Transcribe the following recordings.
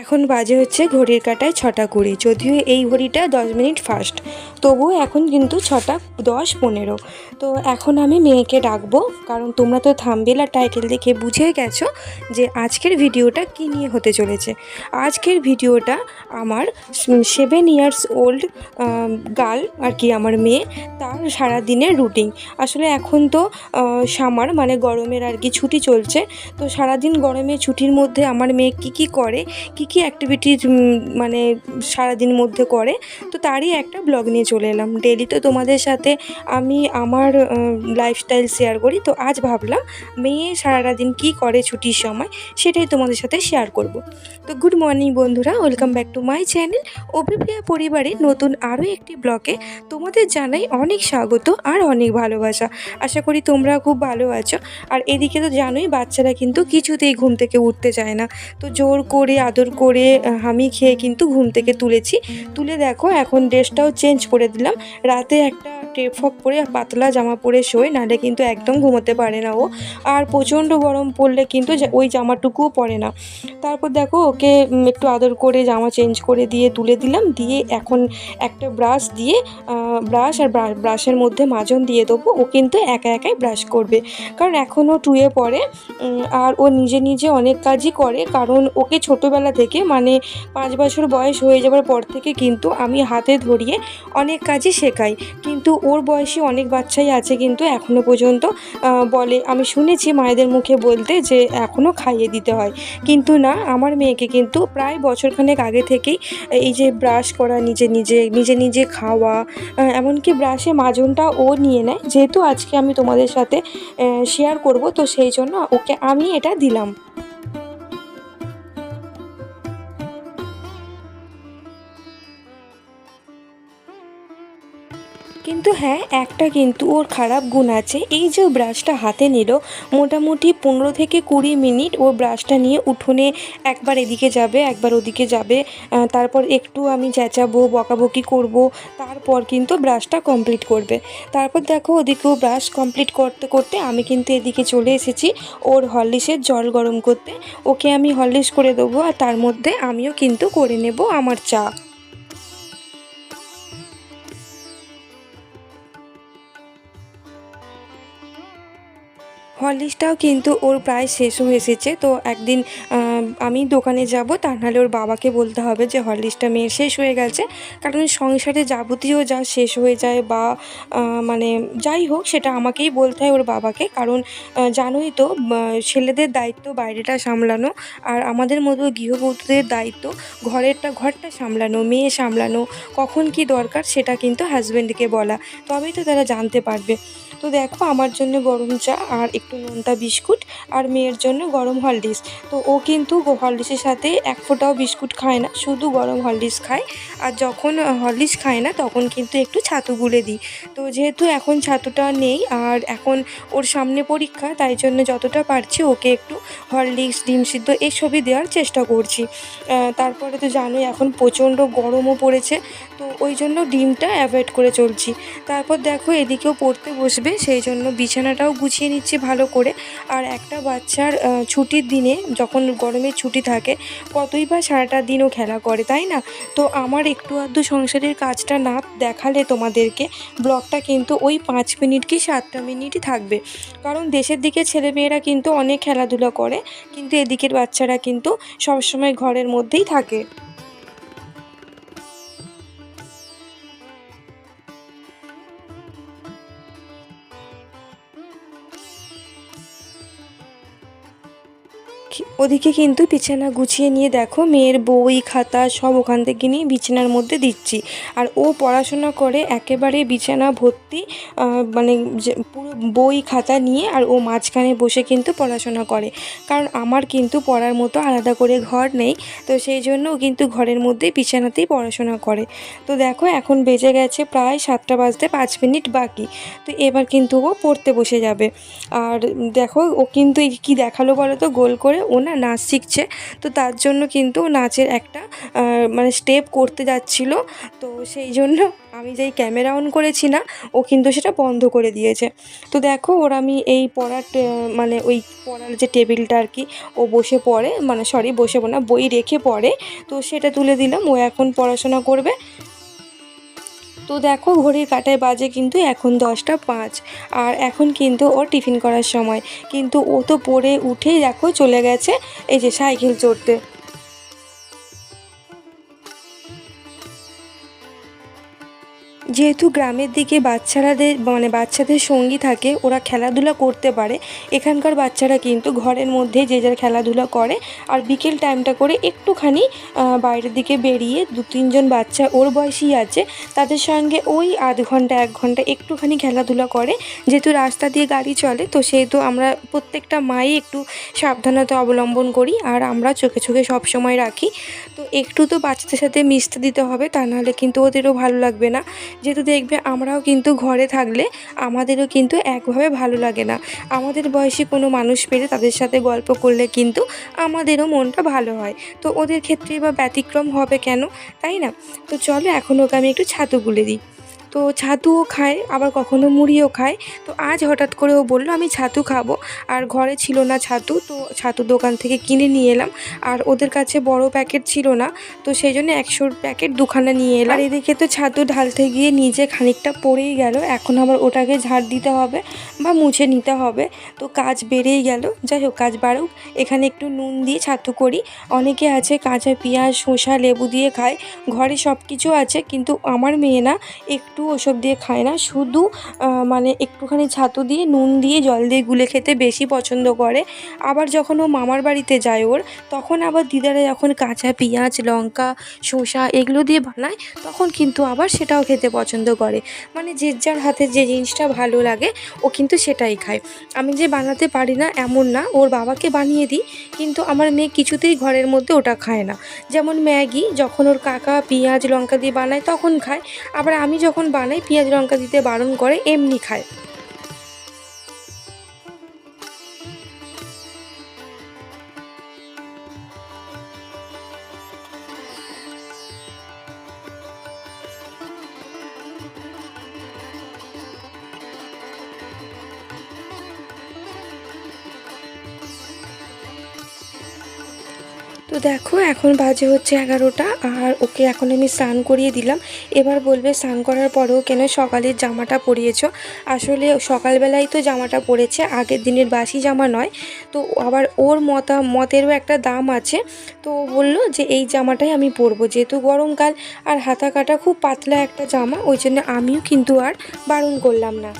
এখন বাজে হচ্ছে ঘড়ির কাটায় ছটা কুড়ি। যদিও এই ঘড়িটা দশ মিনিট ফাস্ট তবুও এখন কিন্তু ছটা দশ পনেরো। তো এখন আমি মেয়েকে ডাকবো, কারণ তোমরা তো থাম্বেল আর টাইটেল দেখে বুঝে গেছো যে আজকের ভিডিওটা কী নিয়ে হতে চলেছে। আজকের ভিডিওটা আমার সেভেন ইয়ার্স ওল্ড গার্ল আর কি আমার মেয়ে, তার সারা দিনের রুটিন আসলে এখন তো সামার মানে গরমের আর কি ছুটি চলছে, তো সারাদিন গরমে ছুটির মধ্যে আমার মেয়ে কী কী করে, কী কী অ্যাক্টিভিটি মানে সারাদিন মধ্যে করে, তো তারই একটা ব্লগ নিয়ে চলে এলাম। ডেলি তো তোমাদের সাথে আমি আমার লাইফস্টাইল শেয়ার করি, তো আজ ভাবলাম মেয়ে সারাটা দিন কী করে ছুটির সময়, সেটাই তোমাদের সাথে শেয়ার করব। তো গুড মর্নিং বন্ধুরা welcome back to my channel Abhipriya পরিবারের নতুন আরও একটি ব্লগে তোমাদের জানাই অনেক স্বাগত আর অনেক ভালোবাসা। আশা করি তোমরা খুব ভালো আছো। আর এদিকে তো জানোই, বাচ্চারা কিন্তু কিছুতেই ঘুম থেকে উঠতে চায় না। তো জোর করে, আদর করে হামি খেয়ে কিন্তু ঘুম থেকে তুলেছি। তুলে দেখো, এখন ড্রেসটাও চেঞ্জ করে দিলাম। রাতে একটা টেফক পরে পাতলা জামা পরে শোয়, নাহলে কিন্তু একদম ঘুমোতে পারে না ও। আর প্রচণ্ড গরম পড়লে কিন্তু ওই জামাটুকুও পরে না। তারপর দেখো, ওকে একটু আদর করে জামা চেঞ্জ করে দিয়ে তুলে দিলাম। দিয়ে এখন একটা ব্রাশ দিয়ে ব্রাশ আর ব্রাশের মধ্যে মাজন দিয়ে দেবো। ও কিন্তু একা একাই ব্রাশ করবে। কারণ এখনও টুয়ে পড়ে আর ও নিজে নিজে অনেক কাজই করে। কারণ ওকে ছোটোবেলা থেকে মানে পাঁচ বছর বয়স হয়ে যাওয়ার পর থেকে কিন্তু আমি হাতে ধরিয়ে অনেক কাজই শেখাই। কিন্তু ওর বয়সী অনেক বাচ্চাই আছে কিন্তু এখনও পর্যন্ত বলে, আমি শুনেছি মায়েদের মুখে বলতে যে এখনও খাইয়ে দিতে হয়। কিন্তু না, আমার মেয়েকে কিন্তু প্রায় বছরখানেক আগে থেকেই এই যে ব্রাশ করা, নিজে নিজে নিজে নিজে খাওয়া এমনকি ব্রাশে মাজনটা ও নিয়ে নেয়। যেহেতু আজকে আমি তোমাদের সাথে শেয়ার করব, তো সেই জন্য ওকে আমি এটা দিলাম। কিন্তু হ্যাঁ একটা কিন্তু ওর খারাপ গুণ আছে। এই যে ব্রাশটা হাতে নিল, মোটামুটি পনেরো থেকে কুড়ি মিনিট ও ব্রাশটা নিয়ে উঠোনে একবার এদিকে যাবে, একবার ওদিকে যাবে। তারপর একটু আমি চেঁচাবো, বকাবকি করব, তারপর কিন্তু ব্রাশটা কমপ্লিট করবে। তারপর দেখো ওদিকেও ব্রাশ কমপ্লিট করতে করতে আমি কিন্তু এদিকে চলে এসেছি ওর হরলিক্সের জল গরম করতে। ওকে আমি হরলিক্স করে দেবো আর তার মধ্যে আমিও কিন্তু করে নেব আমার চা। হরলিক্সটাও কিন্তু ওর প্রায় শেষ হয়ে এসেছে। তো একদিন আমি দোকানে যাব তা নাহলে ওর বাবাকে বলতে হবে যে হরলিক্সটা মেয়ের শেষ হয়ে গেছে। কারণ সংসারে যাবতীয় যা শেষ হয়ে যায় বা মানে যাই হোক, সেটা আমাকেই বলতে হয় ওর বাবাকে। কারণ জানোই তো ছেলেদের দায়িত্ব বাইরেটা সামলানো, আর আমাদের মতো গৃহবধূদের দায়িত্ব ঘরেরটা, ঘরটা সামলানো, মেয়ে সামলানো, কখন কি দরকার সেটা কিন্তু হাজব্যান্ডকে বলা। তবেই তো তারা জানতে পারবে। তো দেখো, আমার জন্য গরম চা আর একটু নোনতা বিস্কুট আর মেয়ের জন্য গরম হরলিক্স তো ও কিন্তু হরলিক্সের সাথে এক ফোঁটাও বিস্কুট খায় না, শুধু গরম হরলিক্স খায়। আর যখন হরলিক্স খায় না, তখন কিন্তু একটু ছাতু গুলে দিই। তো যেহেতু এখন ছাতুটা নেই, আর এখন ওর সামনে পরীক্ষা, তাই জন্য যতটা পারছি ওকে একটু হরলিক্স, ডিম সিদ্ধ এসবই দেওয়ার চেষ্টা করছি। তারপরে তো জানোই এখন প্রচণ্ড গরমও পড়েছে। তো ওই জন্য ডিমটা অ্যাভয়েড করে চলছি। তারপর দেখো এদিকেও পড়তে বসবে, সেই জন্য বিছানাটাও গুছিয়ে নিচ্ছি ভালো করে। আর একটা বাচ্চার ছুটির দিনে যখন গরমের ছুটি থাকে, কতই বা সারাটা দিনও খেলা করে, তাই না? তো আমার একটু আধটু সংসারের কাজটা না দেখালে তোমাদেরকে, ব্লগটা কিন্তু ওই পাঁচ মিনিট কি সাতটা মিনিটই থাকবে। কারণ দেশের দিকে ছেলেমেয়েরা কিন্তু অনেক খেলাধুলা করে, কিন্তু এদিকের বাচ্চারা কিন্তু সবসময় ঘরের মধ্যেই থাকে। ওদিকে কিন্তু বিছানা গুছিয়ে নিয়ে দেখো, মেয়ের বই, খাতা সব ওখান থেকে নিয়ে বিছানার মধ্যে দিচ্ছি। আর ও পড়াশোনা করে একেবারে বিছানা ভর্তি মানে পুরো বই, খাতা নিয়ে আর ও মাঝখানে বসে কিন্তু পড়াশোনা করে। কারণ আমার কিন্তু পড়ার মতো আলাদা করে ঘর নেই, তো সেই জন্য ও কিন্তু ঘরের মধ্যে বিছানাতেই পড়াশোনা করে। তো দেখো, এখন বেজে গেছে প্রায় সাতটা বাজতে পাঁচ মিনিট বাকি, তো এবার কিন্তু ও পড়তে বসে যাবে। আর দেখো, ও কিন্তু কি দেখাল বলো তো? গোল করে ও না নাচ শিখছে। তো তার জন্য কিন্তু নাচের একটা মানে স্টেপ করতে যাচ্ছিল। তো সেই জন্য আমি যেই ক্যামেরা অন করেছি না, ও কিন্তু সেটা বন্ধ করে দিয়েছে। তো দেখো ওর আমি এই পড়ার মানে ওই পড়ার যে টেবিলটা আর কি, ও বসে পড়ে মানে সরি বসে না, বই রেখে পড়ে। তো সেটা তুলে দিলাম, ও এখন পড়াশোনা করবে। তো দেখো ঘড়ির কাটায় বাজে কিন্তু এখন দশটা পাঁচ। আর এখন কিন্তু ওর টিফিন করার সময়। কিন্তু ও তো পড়ে উঠেই দেখো চলে গেছে। এই যে সাইকেল চড়তে। যেহেতু গ্রামের দিকে বাচ্চারাদের মানে বাচ্চাদের সঙ্গী থাকে, ওরা খেলাধুলা করতে পারে। এখানকার বাচ্চারা কিন্তু ঘরের মধ্যে যে যার খেলাধুলা করে আর বিকেল টাইমটা করে একটুখানি বাইরের দিকে বেরিয়ে দু তিনজন বাচ্চা ওর বয়সী আছে, তাদের সঙ্গে ওই আধ ঘণ্টা, এক ঘণ্টা একটুখানি খেলাধুলা করে। যেহেতু রাস্তা দিয়ে গাড়ি চলে, তো সেহেতু আমরা প্রত্যেকটা মাই একটু সাবধানতা অবলম্বন করি আর আমরা চোখে চোখে সব সময় রাখি। তো একটু তো বাচ্চাদের সাথে মিশতে দিতে হবে, তা নাহলে কিন্তু ওদেরও ভালো লাগবে না। যেহেতু দেখবে আমরাও কিন্তু ঘরে থাকলে আমাদেরও কিন্তু একভাবে ভালো লাগে না। আমাদের বয়সী কোনো মানুষ পেলে তাদের সাথে গল্প করলে কিন্তু আমাদেরও মনটা ভালো হয়। তো ওদের ক্ষেত্রে বা ব্যতিক্রম হবে কেন? তাই না? তো চলো এখন ওকে আমি একটু ছাতু গুলে দিই। তো ছাতুও খায়, আবার কখনো মুড়িও খায়। তো আজ হঠাৎ করে ও বলল, আমি ছাতু খাব। আর ঘরে ছিল না ছাতু, তো ছাতু দোকান থেকে কিনে নিয়ে এলাম। আর ওদের কাছে বড় প্যাকেট ছিল না, তো সেই জন্য একশোর প্যাকেট দুখানা নিয়ে এলাম। আর এদিকে তো ছাতু ঢালতে গিয়ে নিজে খানিকটা পড়েই গেল। এখন আবার ওটাকে ঝাড় দিতে হবে বা মুছে নিতে হবে। তো কাজ বেড়েই গেল। যাই হোক, কাজ বাড়ুক। এখানে একটু নুন দিয়ে ছাতু করি। অনেকে আছে কাঁচা পেঁয়াজ, শসা, লেবু দিয়ে খায়। ঘরে সব কিছু আছে, কিন্তু আমার মেয়ে না, একটু ওসব দিয়ে খায় না। শুধু মানে একটুখানি ছাতু দিয়ে নুন দিয়ে জল দিয়ে গুলে খেতে বেশি পছন্দ করে। আবার যখন ও মামার বাড়িতে যায় ওর, তখন আবার দিদারা যখন কাঁচা পেঁয়াজ, লঙ্কা, শসা এগুলো দিয়ে বানায়, তখন কিন্তু আবার সেটাও খেতে পছন্দ করে। মানে যে যার হাতে যে জিনিসটা ভালো লাগে, ও কিন্তু সেটাই খায়। আমি যে বানাতে পারি না এমন না, ওর বাবাকে বানিয়ে দিই, কিন্তু আমার মেয়ে কিছুতেই ঘরের মধ্যে ওটা খায় না। যেমন ম্যাগি, যখন ওর কাকা পেঁয়াজ, লঙ্কা দিয়ে বানায়, তখন খায়। আবার আমি যখন বানাই পেঁয়াজ লঙ্কা দিতে বারণ করে এমনি খায়। তো দেখো, এখন বাজে হচ্ছে এগারোটা আর ওকে এখন আমি স্নান করিয়ে দিলাম। এবার বলবে স্নান করার পরেও কেন সকালের জামাটা পরিয়েছ? আসলে সকালবেলায় তো জামাটা পরেছে, আগের দিনের বাসি জামা নয়। তো আবার ওর মতা, মতেরও একটা দাম আছে। তো বলল যে এই জামাটাই আমি পরবো, যেহেতু গরমকাল আর হাতা কাটা খুব পাতলা একটা জামা, ওই জন্য আমিও কিন্তু আর বারণ করলাম না।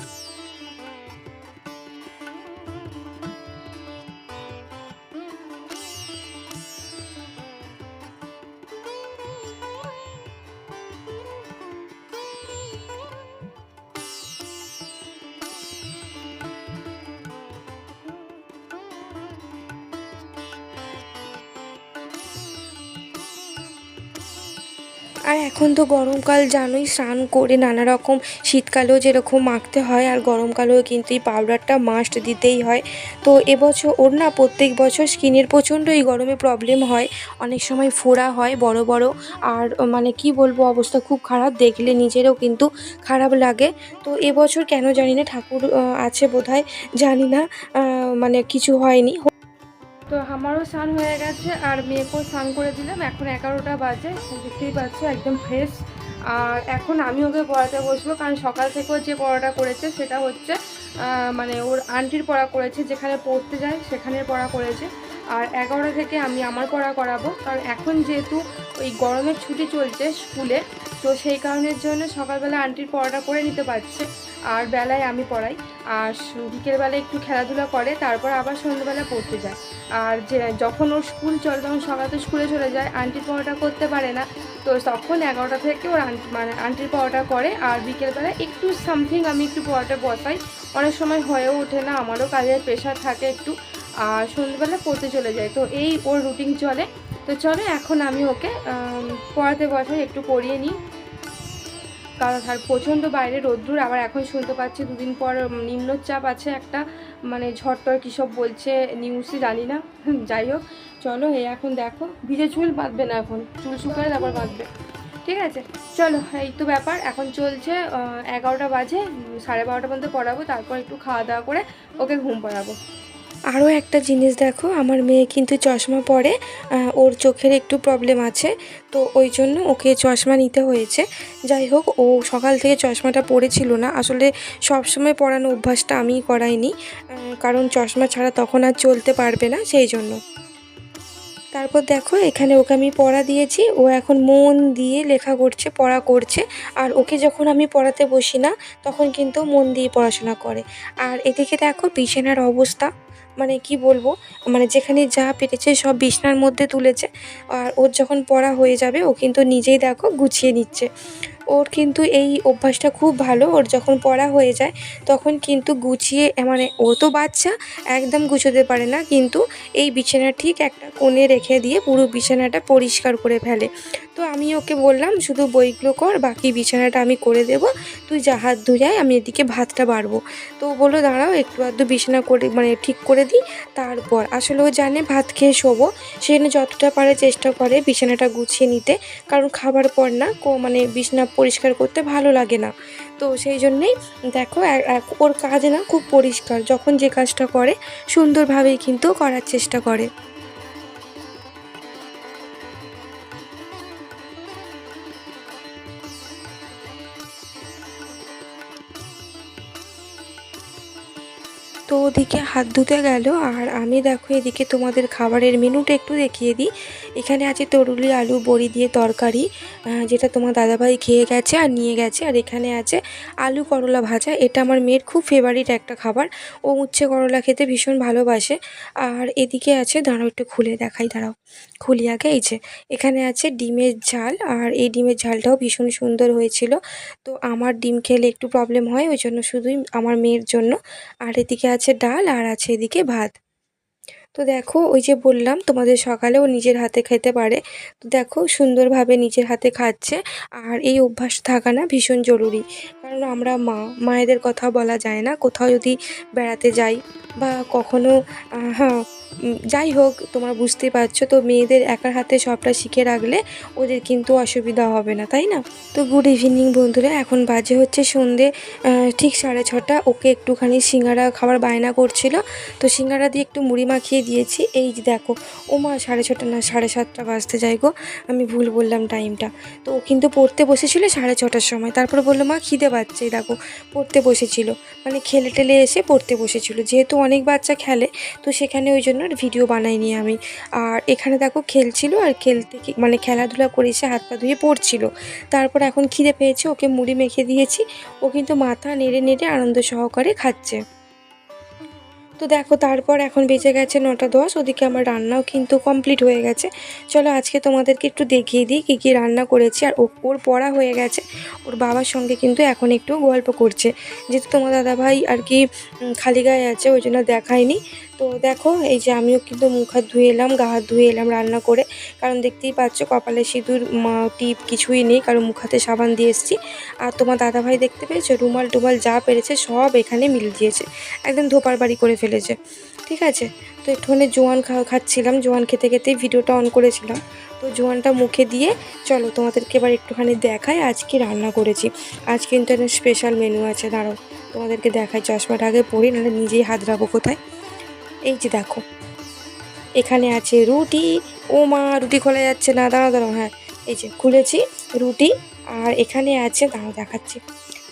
আর এখন তো গরমকাল জানোই, স্নান করে নানা রকম শীতকালেও যেরকম মাখতে হয় আর গরমকালেও কিন্তু এই পাউডারটা মাস্ট দিতেই হয়। তো এবছর ওর না প্রত্যেক বছর স্কিনের প্রচণ্ড এই গরমে প্রবলেম হয়, অনেক সময় ফোড়া হয় বড় বড় আর মানে কি বলব, অবস্থা খুব খারাপ, দেখলে নিজেরও কিন্তু খারাপ লাগে। তো এবছর কেন জানি না ঠাকুর আছে বোধহয়, জানি না মানে কিছু হয়নি। তো আমারও স্নান হয়ে গেছে আর মেয়েকেও স্নান করে দিলাম। এখন এগারোটা বাজে দেখতেই পাচ্ছ একদম ফ্রেশ আর এখন আমি ওকে পড়াতে বসবো, কারণ সকাল থেকেও যে পড়াটা করেছে সেটা হচ্ছে মানে ওর আন্টির পড়া করেছে, যেখানে পড়তে যায় সেখানে পড়া করেছে। আর এগারোটা থেকে আমি আমার পড়া করাবো, কারণ এখন যেহেতু ওই গরমের ছুটি চলছে স্কুলে তো সেই কারণের জন্য সকালবেলা আন্টির পড়াটা করে নিতে পারছে। আর বেলায় আমি পড়াই। আর স- বিকেলবেলা একটু খেলাধুলা করে, তারপর আবার সন্ধ্যেবেলা পড়তে যায়। আর যে, যখন ওর স্কুল চলে, তখন সকালে স্কুলে চলে যায়। আন্টির পড়াটা করতে পারে না। তো তখন এগারোটা থেকে ওর আন্টি মানে আন্টির পড়াটা করে। আর বিকেলবেলা একটু সামথিং আমি একটু পড়াটা বসাই। অনেক সময় হয়েও ওঠে না, আমারও কাজের প্রেশার থাকে একটু। আর সন্ধ্যেবেলা পড়তে চলে যায়। তো এই ওর রুটিন চলে। তো চলে, এখন আমি ওকে পড়াতে বসাই, একটু পড়িয়ে নিই। কারণ আর প্রচণ্ড বাইরে রোদ্দুর, আবার এখন শুনতে পাচ্ছি দুদিন পর নিম্নচাপ আছে একটা মানে ঝড়টর কী সব বলছে নিউজই জানি না। যাই হোক, চলো, এই এখন দেখো, ভিজে চুল বাঁধবে না এখন, চুল শুকালে তারপর বাঁধবে। ঠিক আছে? চলো, এই তো ব্যাপার, এখন চলছে এগারোটা বাজে, সাড়ে বারোটা পর্যন্ত পড়াবো, তারপর একটু খাওয়া দাওয়া করে ওকে ঘুম পড়াবো। আরও একটা জিনিস দেখো, আমার মেয়ে কিন্তু চশমা পরে ওর চোখের একটু প্রবলেম আছে, তো ওই জন্য ওকে চশমা নিতে হয়েছে। যাই হোক, ও সকাল থেকে চশমাটা পরেছিল না, আসলে সবসময় পরানো অভ্যাসটা আমিই করাইনি কারণ চশমা ছাড়া তখন আর চলতে পারবে না, সেই জন্য। তারপর দেখো, এখানে ওকে আমি পড়া দিয়েছি, ও এখন মন দিয়ে লেখা করছে, পড়া করছে, আর ওকে যখন আমি পড়াতে বসি না, তখন কিন্তু মন দিয়ে পড়াশোনা করে। আর এদিকে দেখো, বিছানার অবস্থা। মানে কি বলব মানে যেখানে যা পেরেছে সব বিছনার মধ্যে তুলেছে। আর ওর যখন পড়া হয়ে যাবে, ও কিন্তু নিজেই দেখো গুছিয়ে নিচ্ছে। ওর কিন্তু এই অভ্যাসটা খুব ভালো। ওর যখন পড়া হয়ে যায়, তখন কিন্তু গুছিয়ে মানে ও তো বাচ্চা, একদম গুছোতে পারে না। কিন্তু এই বিছানা ঠিক একটা কোণে রেখে দিয়ে পুরো বিছানাটা পরিষ্কার করে ফেলে। তো আমি ওকে বললাম, শুধু বইগুলো কর, বাকি বিছানাটা আমি করে দেবো। তুই যা হাত ধুয়ে আমি এদিকে ভাতটা বাড়বো। তো বলল, দাঁড়াও, একটু আধটু বিছানা করে মানে ঠিক করে দিই, তারপর। আসলে ও জানে ভাত খেয়ে শোবো সেজন্য যতটা পারে চেষ্টা করে বিছানাটা গুছিয়ে নিতে। কারণ খাবার পর না, কো মানে বিছানা পরিষ্কার করতে ভালো লাগে না। তো সেই জন্যেই দেখো ওর কাজ না খুব পরিষ্কার। যখন যে কাজটা করে, সুন্দরভাবেই কিন্তু করার চেষ্টা করে। তো ওদিকে হাত ধুতে গেল, আর আমি দেখো এদিকে তোমাদের খাবারের মেনুটা একটু দেখিয়ে দিই। এখানে আছে তরুলি আলু বড়ি দিয়ে তরকারি যেটা তোমার দাদাভাই খেয়ে গেছে আর নিয়ে গেছে। আর এখানে আছে আলু করলা ভাজা, এটা আমার মেয়ের খুব ফেভারিট একটা খাবার। ও উচ্ছে করলা খেতে ভীষণ ভালোবাসে। আর এদিকে আছে, দাঁড়াও একটু খুলে দেখাই, দাঁড়াও। খুলি আগে, এই যে, এখানে আছে ডিমের ঝাল, আর এই ডিমের ঝালটাও ভীষণ সুন্দর হয়েছিল। তো আমার ডিম খেলে একটু প্রবলেম হয়, ওই জন্য শুধুই আমার মেয়ের জন্য। আর এদিকে আছে ডাল আর আছে এদিকে ভাত। তো দেখো, ওই যে বললাম, তোমাদের সকালে ও নিজের হাতে খেতে পারে। তো দেখো, সুন্দরভাবে নিজের হাতে খাচ্ছে। আর এই অভ্যাস থাকা না ভীষণ জরুরি। কারণ আমরা মা, মায়েদের কথা বলা যায় না। কোথাও যদি বেড়াতে যাই বা কখনো হ্যাঁ যাই হোক, তোমরা বুঝতেই পারছ, তো মেয়েদের একার হাতে সবটা শিখে রাখলে ওদের কিন্তু অসুবিধা হবে না, তাই না? তো গুড ইভিনিং বন্ধুরা, এখন বাজে হচ্ছে সন্ধে ঠিক সাড়ে ছটা, ওকে একটুখানি সিঙ্গারা খাবার বায়না করছিল, তো সিঙ্গারা দিয়ে একটু মুড়ি মাখিয়ে দিয়েছি, এই যে দেখো ও মা সাড়ে ছটা না, সাড়ে সাতটা বাজতে যাই গো, আমি ভুল বললাম টাইমটা তো ও কিন্তু পড়তে বসেছিল সাড়ে ছটার সময়, তারপরে বলল, মা, খিদে এই দেখো, পড়তে বসেছিল। মানে খেলে টেলে এসে পড়তে বসেছিল, যেহেতু অনেক বাচ্চা খেলে, তো সেখানে ওই জন্য আর ভিডিও বানাইনি আমি। আর এখানে দেখো খেলছিল আর খেলতে মানে খেলাধুলা করে এসে হাত পা ধুয়ে পড়ছিল। তারপর এখন খিদে পেয়েছে, ওকে মুড়ি মেখে দিয়েছি। ও কিন্তু মাথা নেড়ে নেড়ে আনন্দ সহকারে খাচ্ছে। তো দেখো তারপর এখন বেজে গেছে নটা দশ, ওদিকে আমার রান্নাও কিন্তু কমপ্লিট হয়ে গেছে। চলো আজকে তোমাদেরকে একটু দেখিয়ে দিই কী কী রান্না করেছি আর ওর পড়া হয়ে গেছে। ওর বাবার সঙ্গে কিন্তু এখন একটু গল্প করছে। যেহেতু তোমার দাদাভাই আর কি খালি গায়ে আছে, ওই জন্য দেখায়নি। তো দেখো, এই যে আমিও কিন্তু মুখ হাত ধুয়ে এলাম, গা হাত ধুয়ে এলাম রান্না করে। কারণ দেখতেই পাচ্ছ, কপালে সিঁদুর টিপ কিছুই নেই, কারণ মুখ হাতে সাবান দিয়ে এসেছি। আর তোমার দাদাভাই দেখতে পেয়েছ? রুমাল টুমাল যা পেরেছে সব এখানে মিল দিয়েছে। একদম ধোপার বাড়ি করে ফেলেছে। ঠিক আছে? তো একটুখানি জোয়ান খাচ্ছিলাম। জোয়ান খেতে খেতেই ভিডিওটা অন করেছিলাম। তো জোয়ানটা মুখে দিয়ে, চলো তোমাদেরকে এবার একটুখানি দেখাই আজ কি রান্না করেছি। আজ কিন্তু একটা স্পেশাল মেনু আছে, দাঁড়াও। তোমাদেরকে দেখাই, চশমাটা আগে পরি, নাহলে নিজেই হাত রাখব কোথায়? এই যে দেখো। এখানে আছে রুটি। ও মা রুটি খোলা যাচ্ছে না দাঁড়া দাঁড়াও হ্যাঁ। এই যে খুলেছি রুটি, আর এখানে আছে, দাঁড়াও, দেখাচ্ছি।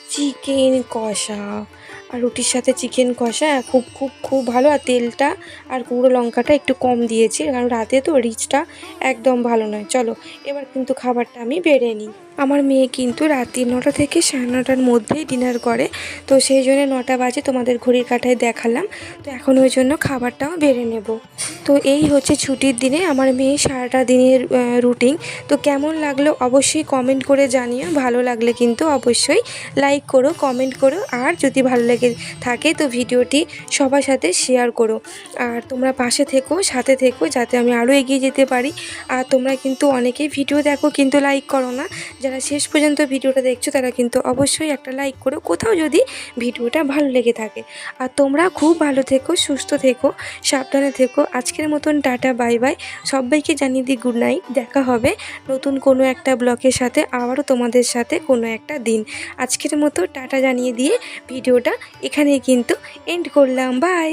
চিকেন কষা। আর রুটির সাথে চিকেন কষা খুব খুব খুব ভালো। আর তেলটা আর গুঁড়ো লঙ্কাটা একটু কম দিয়েছি, কারণ রাতে তো রিচটা একদম ভালো নয়। চলো, এবার কিন্তু খাবারটা আমি বেড়ে নিই। আমার মেয়ে কিন্তু রাত্রি নটা থেকে সাড়ে নটার মধ্যেই ডিনার করে। তো সেই জন্য নটা বাজে তোমাদের ঘড়ির কাঁটায় দেখালাম। তো এখন ওই জন্য খাবারটাও বেড়ে নেব। তো এই হচ্ছে ছুটির দিনে আমার মেয়ে সারাটা দিনের রুটিন তো কেমন লাগল অবশ্যই কমেন্ট করে জানিও। ভালো লাগলে কিন্তু অবশ্যই লাইক করো কমেন্ট করো। আর যদি ভালো লেগে থাকে তো ভিডিওটি সবার সাথে শেয়ার করো। আর তোমরা পাশে থেকো, সাথে থেকো, যাতে আমি আরও এগিয়ে যেতে পারি। আর তোমরা কিন্তু অনেকেই ভিডিও দেখো কিন্তু লাইক করো না। যারা শেষ পর্যন্ত ভিডিওটা দেখছ, তারা কিন্তু অবশ্যই একটা লাইক করো কোথাও যদি ভিডিওটা ভালো লেগে থাকে। আর তোমরা খুব ভালো থেকো, সুস্থ থেকো, সাবধানে থেকো। আজকের মতন টাটা বাই বাই সবাইকে জানিয়ে দিই গুড নাইট দেখা হবে নতুন কোনো একটা ব্লকের সাথে, আবারও তোমাদের সাথে কোনো একটা দিন। আজকের মতো টাটা জানিয়ে দিয়ে ভিডিওটা এখানেই কিন্তু এন্ড করলাম। বাই